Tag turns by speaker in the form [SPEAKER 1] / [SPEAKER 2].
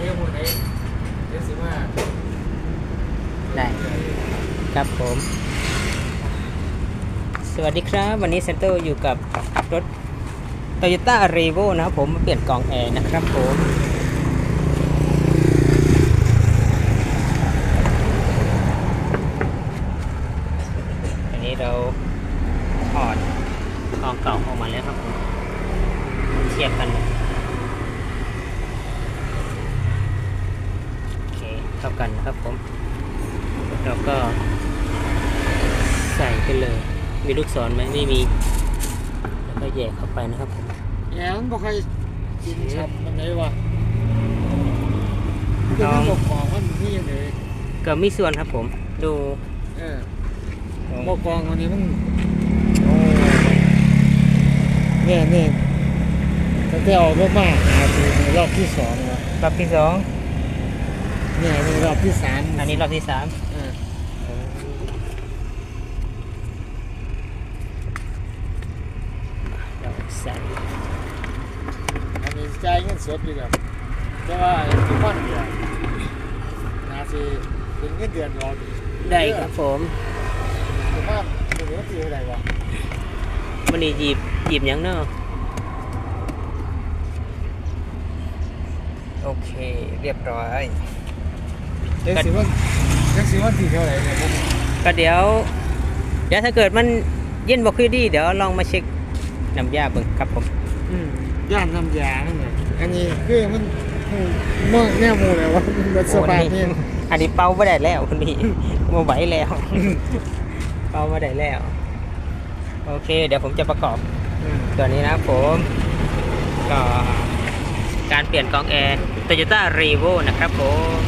[SPEAKER 1] เดี๋ยวมือไหนเดี๋ยวสิมา
[SPEAKER 2] ได้ครับผม สวัสดีครับ วันนี้เซนเตอร์อยู่กับรถ Toyota r e v o นะครับผมมาเปลี่ยนกล่องแอร์นะครับผมอันนี้เราถอดกล่องเก่าออกมาแล้วครับผมเทียบกัน เลยโอเคเท่ากันนะครับผมแล้วก็ใส่ไปเลย มีลูกศรไหมไม่มี แล้วก็แยกเข้าไปนะครับผม
[SPEAKER 1] แอนบ่ใครกินชับมันไหนวะ
[SPEAKER 2] ลอง
[SPEAKER 1] บอกบอกว่ามันนี่ยังไง
[SPEAKER 2] ก็มีส่วนครับผม ดู
[SPEAKER 1] เออบอกกองวันนี้มันโอ้เนี่ยเนี่ยตั้งแต่ออกรถมาหาทีในรอบที่สองแล้ว
[SPEAKER 2] รอบที่สอง
[SPEAKER 1] เนี่ยใน รอบที่สาม
[SPEAKER 2] อันนี้รอบที่สาม
[SPEAKER 1] เออ
[SPEAKER 2] เราใส่
[SPEAKER 1] อันนี้จ่ายเงินสดอยู่แบบแต่ว่าไอ้ที่พันเดียวนาทีเป็นเงินเดือนรอดี
[SPEAKER 2] ได้ครับผม
[SPEAKER 1] ผมว่าเป็นเงินที่เท่าไหร่วะ
[SPEAKER 2] วันนี้หยิบหยิบหยังเนาะโอเค เรียบร้อย
[SPEAKER 1] เด็กสิวันเด็กสิวันที่เท่าไหร่เนี่ยผม
[SPEAKER 2] ก็เดี๋ยวเดี๋ยวถ้าเกิดมันเย็นบ่คือดี เดี๋ยวลองมาเช็คน้ำยาเบิ่งครับผม
[SPEAKER 1] อืมย่านน้ำยานั่นแหละอันนี้คือมันเมื่อแน่มูเลยว่ามันสบายเนี่ย
[SPEAKER 2] อันนี้เป่าไม่ได้แล้วคุณพี่โมไหวแล้ว เป่าไม่ได้แล้ว โอเค เดี๋ยวผมจะประกอบตัวนี้นะครับผมก็การเปลี่ยนกองแอร์ Toyota r e v o นะครับผม